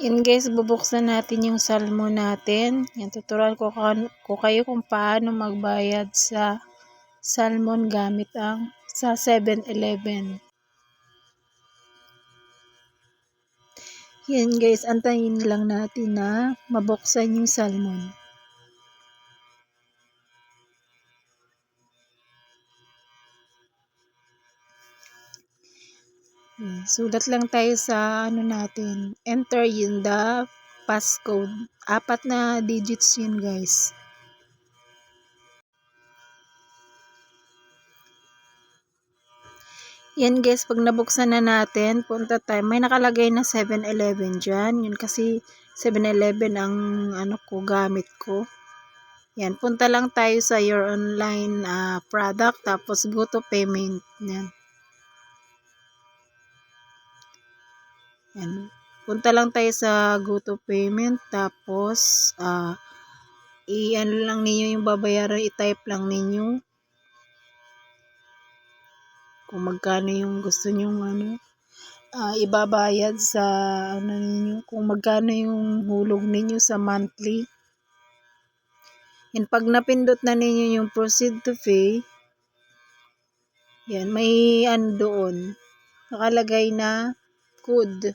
Yan guys, bubuksan natin yung salmon natin. Yan, tuturuan ko, ko kayo kung paano magbayad sa salmon gamit ang sa 7-Eleven. Yan guys, antayin lang natin na mabuksan yung salmon. Hmm, sulat lang tayo sa ano natin. Enter yun the passcode. Apat na digits yun guys. Yan guys, pag nabuksan na natin, punta tayo. May nakalagay na 7-Eleven dyan. Yun kasi 7-Eleven ang ano ko, gamit ko. Yan, punta lang tayo sa your online uh, product. Tapos go to payment. Yan. Yan. Punta lang tayo sa go to payment tapos uh, i-ano lang ninyo yung babayaran, i-type lang ninyo. Kung magkano yung gusto niyo ano uh, ibabayad sa ano ninyo kung magkano yung hulog ninyo sa monthly. Yan pag napindot na ninyo yung proceed to pay yan may ano doon nakalagay na code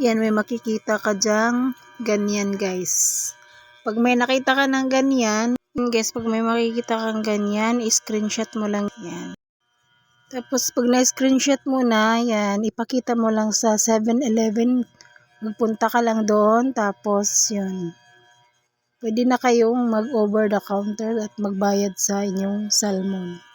Yan, may makikita ka dyang ganyan guys. Pag may nakita ka ng ganyan, guys, pag may makikita kang ganyan, screenshot mo lang yan. Tapos pag na-screenshot mo na, yan, ipakita mo lang sa 7-Eleven. Magpunta ka lang doon, tapos yun. Pwede na kayong mag-over the counter at magbayad sa inyong salmon.